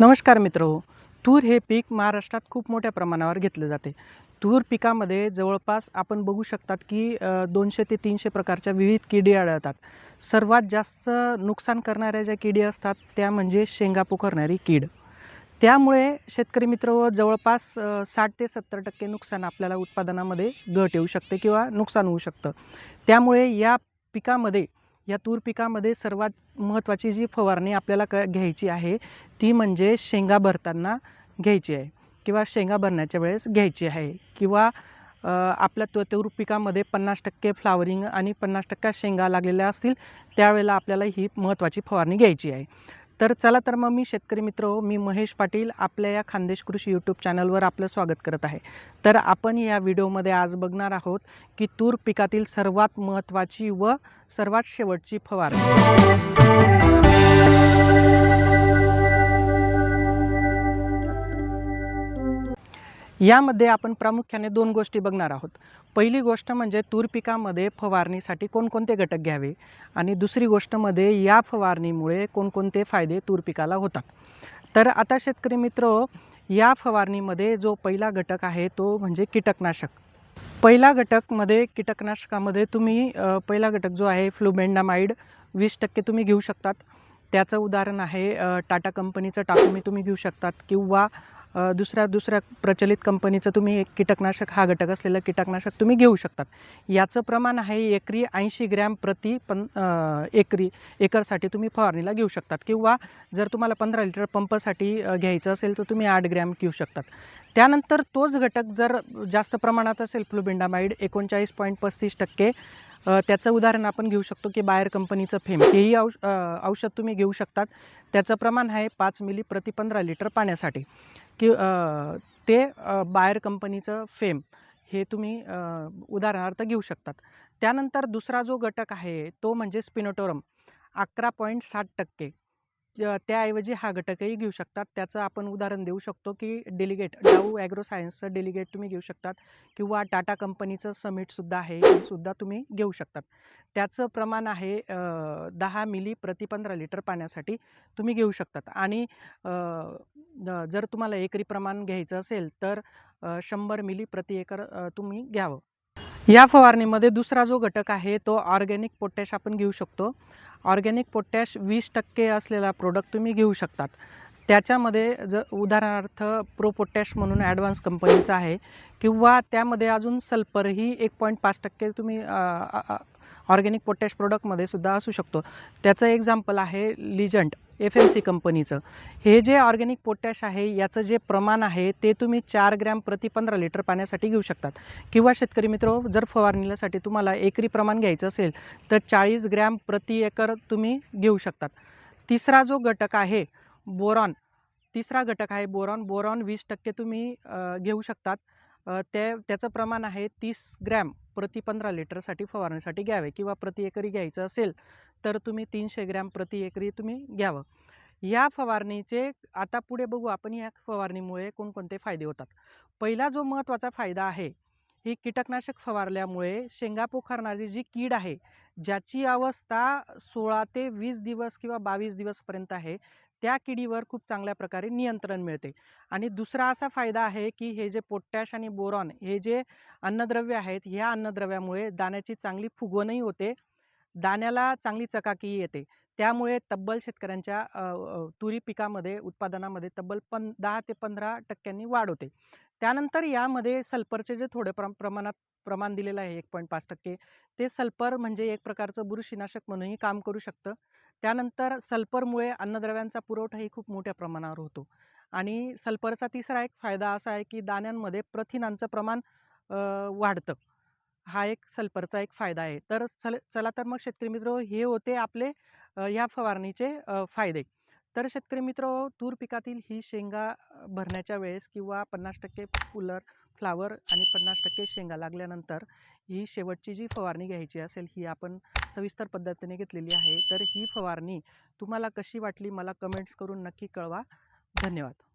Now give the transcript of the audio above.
नमस्कार मित्र तूर हे पीक महाराष्ट्रात खूप मोठ्या प्रमाणावर घेतले जाते. तूर पिकामध्ये जवळपास आपण बघू शकतात की दोनशे ते तीनशे प्रकारच्या विविध किडी आढळतात. सर्वात जास्त नुकसान करणाऱ्या ज्या किडी असतात त्या म्हणजे शेंगा पोखरणारी कीड. त्यामुळे शेतकरी मित्र व जवळपास साठ ते सत्तर टक्के नुकसान आपल्याला उत्पादनामध्ये घट येऊ शकते किंवा नुकसान होऊ शकतं. त्यामुळे या पिकामध्ये या तूर पिकामध्ये सर्वात महत्त्वाची जी फवारणी आपल्याला क घ्यायची आहे ती म्हणजे शेंगा भरताना घ्यायची आहे किंवा शेंगा भरण्याच्या वेळेस घ्यायची आहे किंवा आपल्या तो तूर पिकामध्ये पन्नास टक्के फ्लावरिंग आणि पन्नास टक्का शेंगा लागलेल्या असतील त्यावेळेला आपल्याला ही महत्त्वाची फवारणी घ्यायची आहे. तर चला तर मग मी शेतकरी मित्र हो, मी महेश पाटील आपल्या या खानदेश कृषी यूट्यूब चॅनलवर आपलं स्वागत करत आहे. तर आपण या व्हिडिओमध्ये आज बघणार आहोत की तूर पिकातील सर्वात महत्त्वाची व सर्वात शेवटची फवारणी. यामध्ये आपण प्रामुख्याने दोन गोष्टी बघणार आहोत. पहिली गोष्ट म्हणजे तूर पिकामध्ये फवारणीसाठी कोणकोणते घटक घ्यावे आणि दुसरी गोष्टमध्ये या फवारणीमुळे कोणकोणते फायदे तूर पिकाला होतात. तर आता शेतकरी मित्र या फवारणीमध्ये जो पहिला घटक आहे तो म्हणजे कीटकनाशक. पहिला घटकमध्ये कीटकनाशकामध्ये तुम्ही पहिला घटक जो आहे फ्लुबेंडामाइड वीस टक्के तुम्ही घेऊ शकतात. त्याचं उदाहरण आहे टाटा कंपनीचं टाकूमी तुम्ही घेऊ शकतात किंवा दुसऱ्या दुसऱ्या प्रचलित कंपनीचं तुम्ही एक कीटकनाशक हा घटक असलेलं कीटकनाशक तुम्ही घेऊ शकतात. याचं प्रमाण आहे एकरी ऐंशी ग्रॅम प्रति पन एकरी एकरसाठी तुम्ही फवारणीला घेऊ शकतात. किंवा जर तुम्हाला पंधरा लिटर पंपसाठी घ्यायचं असेल तर तुम्ही आठ ग्रॅम घेऊ शकतात. त्यानंतर तोच घटक जर जास्त प्रमाणात असेल फ्लुबिंडामाईड एकोणचाळीस पॉईंट पस्तीस टक्के त्याचं उदाहरण आपण घेऊ शकतो की बायर कंपनीचं फेम हेही औष औषध तुम्ही घेऊ शकतात. त्याचं प्रमाण आहे पाच मिली प्रति पंधरा लिटर पाण्यासाठी. की ते बायर कंपनीचं फेम हे तुम्ही उदाहरणार्थ घेऊ शकतात. त्यानंतर दुसरा जो घटक आहे तो म्हणजे स्पिनोटोरम अकरा पॉईंट साठ टक्के. त्याऐवजी हा घटकही घेऊ शकतात. त्याचं आपण उदाहरण देऊ शकतो की डेलिगेट डाऊ ॲग्रो सायन्सचं डेलिगेट तुम्ही घेऊ शकतात किंवा टाटा कंपनीचं समिटसुद्धा आहे हे सुद्धा तुम्ही घेऊ शकतात. त्याचं प्रमाण आहे दहा मिली प्रति पंधरा लिटर पाण्यासाठी तुम्ही घेऊ शकतात. आणि जर तुम्हाला एकरी प्रमाण घ्यायचं असेल तर शंभर मिली प्रति एकर तुम्ही घ्यावं. या फवारणीमध्ये दुसरा जो घटक आहे तो ऑर्गॅनिक पोटॅश आपण घेऊ शकतो. ऑर्गॅनिक पोटॅश वीस टक्के असलेला प्रोडक्ट तुम्ही घेऊ शकतात. त्याच्यामध्ये ज उदाहरणार्थ प्रो पोटॅश म्हणून ॲडव्हान्स कंपनीचा आहे किंवा त्यामध्ये अजून सल्फरही एक पॉईंट पाच टक्के तुम्ही ऑर्गॅनिक पोटॅश प्रोडक्टमध्ये सुद्धा असू शकतो. त्याचं एक्झाम्पल आहे लिजंट एफ एम सी कंपनीचं. हे जे ऑर्गॅनिक पोटॅश आहे याचं जे प्रमाण आहे ते तुम्ही चार ग्रॅम प्रति पंधरा लिटर पाण्यासाठी घेऊ शकतात. किंवा शेतकरी मित्र जर फवारणीसाठी तुम्हाला एकरी प्रमाण घ्यायचं असेल तर चाळीस ग्रॅम प्रति एकर तुम्ही घेऊ शकतात. तिसरा जो घटक आहे बोरॉन. तिसरा घटक आहे बोरॉन. बोरॉन वीस टक्के तुम्ही घेऊ शकतात. ते त्याचं प्रमाण आहे तीस ग्रॅम प्रति पंधरा लिटरसाठी फवारणीसाठी घ्यावे किंवा प्रति एकरी घ्यायचं असेल तर तुम्ही तीनशे ग्रॅम प्रति एकरी तुम्ही घ्यावं. या फवारणीचे आता पुढे बघू आपण या फवारणीमुळे कोणकोणते फायदे होतात. पहिला जो महत्त्वाचा फायदा आहे ही कीटकनाशक फवारल्यामुळे शेंगा पोखरणारी जी कीड आहे ज्याची अवस्था सोळा ते वीस दिवस किंवा बावीस दिवसपर्यंत आहे त्या किडीवर खूप चांगल्या प्रकारे नियंत्रण मिळते. आणि दुसरा असा फायदा आहे की हे जे पोटॅश आणि बोरॉन हे जे अन्नद्रव्य आहेत ह्या अन्नद्रव्यामुळे दाण्याची चांगली फुगवणही होते. दाण्याला चांगली चकाकी येते. त्यामुळे तब्बल शेतकऱ्यांच्या तुरी पिकामध्ये उत्पादनामध्ये तब्बल पन दहा ते पंधरा टक्क्यांनी वाढ होते. त्यानंतर यामध्ये सल्फरचे जे थोडे प्र प्रमाणात प्रमाण दिलेलं आहे एक पॉईंट पाच टक्के ते सल्फर म्हणजे एक प्रकारचं बुरशीनाशक म्हणूनही काम करू शकतं. त्यानंतर सल्फरमुळे अन्नद्रव्यांचा पुरवठाही खूप मोठ्या प्रमाणावर होतो. आणि सल्फरचा तिसरा एक फायदा असा आहे की दाण्यांमध्ये प्रथिनांचं प्रमाण वाढतं. हा एक सल्फरचा एक फायदा आहे. तर चल चला तर मग शेतकरी मित्र हे होते आपले ह्या या फवारणीचे फायदे. तर शेतकरी मित्र तूर पिकातील ही शेंगा भरण्याच्या वेळेस किंवा पन्नास टक्के फुलर फ्लावर आणि पन्नास टक्के शेंगा लागल्यानंतर ही शेवटची जी फवारणी घ्यायची असेल ही आपण सविस्तर पद्धतीने घेतलेली आहे. तर ही फवारणी तुम्हाला कशी वाटली मला कमेंट्स करून नक्की कळवा. धन्यवाद.